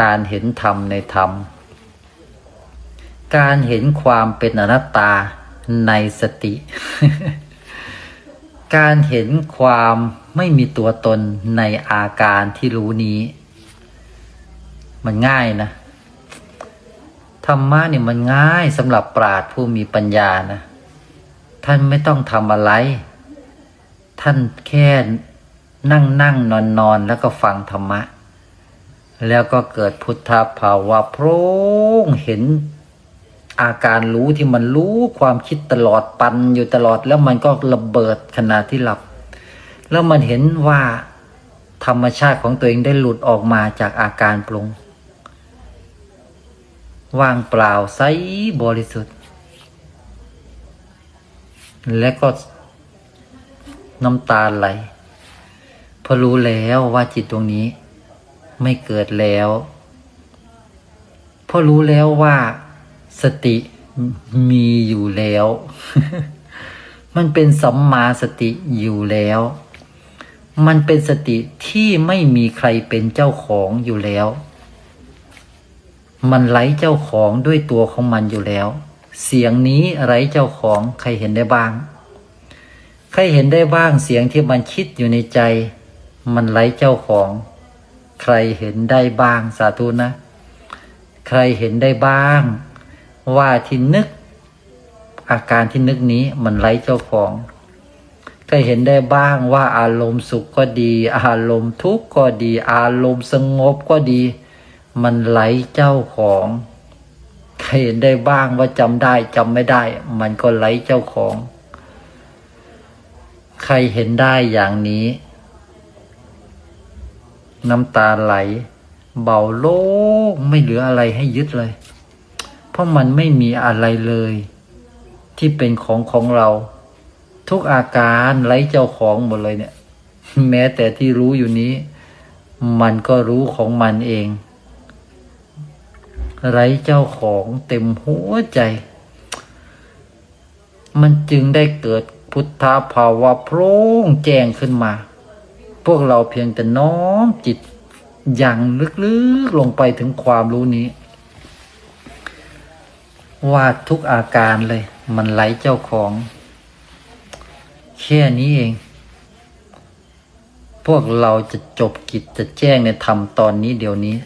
การเห็นธรรมในธรรม การเห็นความเป็นอนัตตาในสติ การเห็นความไม่มีตัวตนในอาการที่รู้นี้ มันง่ายนะธรรมะเนี่ยมันง่ายสำหรับปราดผู้มีปัญญานะ ท่านไม่ต้องทำอะไร ท่านแค่นั่งนั่งนอนนอนแล้วก็ฟังธรรมะ แล้วก็เกิดพุทธภาวะโพรงเห็นอาการรู้ที่มันรู้ความคิดตลอดปันอยู่ตลอดแล้วมันก็ระเบิดขณะที่หลับ แล้วมันเห็นว่าธรรมชาติของตัวเองได้หลุดออกมาจากอาการปรุง ว่างเปล่าใสบริสุทธิ์ และก็น้ำตาไหลเพราะรู้แล้วว่าจิตตรงนี้ ไม่เกิดแล้วเพราะรู้แล้วว่าสติมีอยู่แล้ว มันเป็นสัมมาสติอยู่แล้ว มันเป็นสติที่ไม่มีใครเป็นเจ้าของอยู่แล้ว มันไร้เจ้าของด้วยตัวของมันอยู่แล้ว เสียงนี้ไร้เจ้าของใครเห็นได้บ้าง ใครเห็นได้บ้างเสียงที่มันคิดอยู่ในใจ มันไร้เจ้าของ ใครเห็นได้บ้างสาธุนะ ใครเห็นได้บ้าง ว่าที่นึก อาการที่นึกนี้มันไร้เจ้าของใครเห็นได้บ้างว่าอารมณ์สุขก็ดี อารมณ์ทุกข์ก็ดี อารมณ์สงบก็ดี มันไร้เจ้าของใครเห็นได้บ้างว่าจำได้จำไม่ได้ มันก็ไร้เจ้าของ ใครเห็นได้อย่างนี้ น้ำตาไหล เบาโล่งไม่เหลืออะไรให้ยึดเลย เพราะมันไม่มีอะไรเลย ที่เป็นของของเรา ทุกอาการไร้เจ้าของหมดเลยเนี่ย แม้แต่ที่รู้อยู่นี้ มันก็รู้ของมันเอง ไร้เจ้าของเต็มหัวใจ มันจึงได้เกิดพุทธภาวะโพร่งแจ้งขึ้นมา พวกเราเพียงแต่น้อมจิตอย่างลึกๆลงไปถึงความรู้นี้ ว่าทุกอาการเลย มันไหลเจ้าของ แค่นี้เอง พวกเราจะจบกิจจะแจ้งในธรรมตอนนี้เดี๋ยวนี้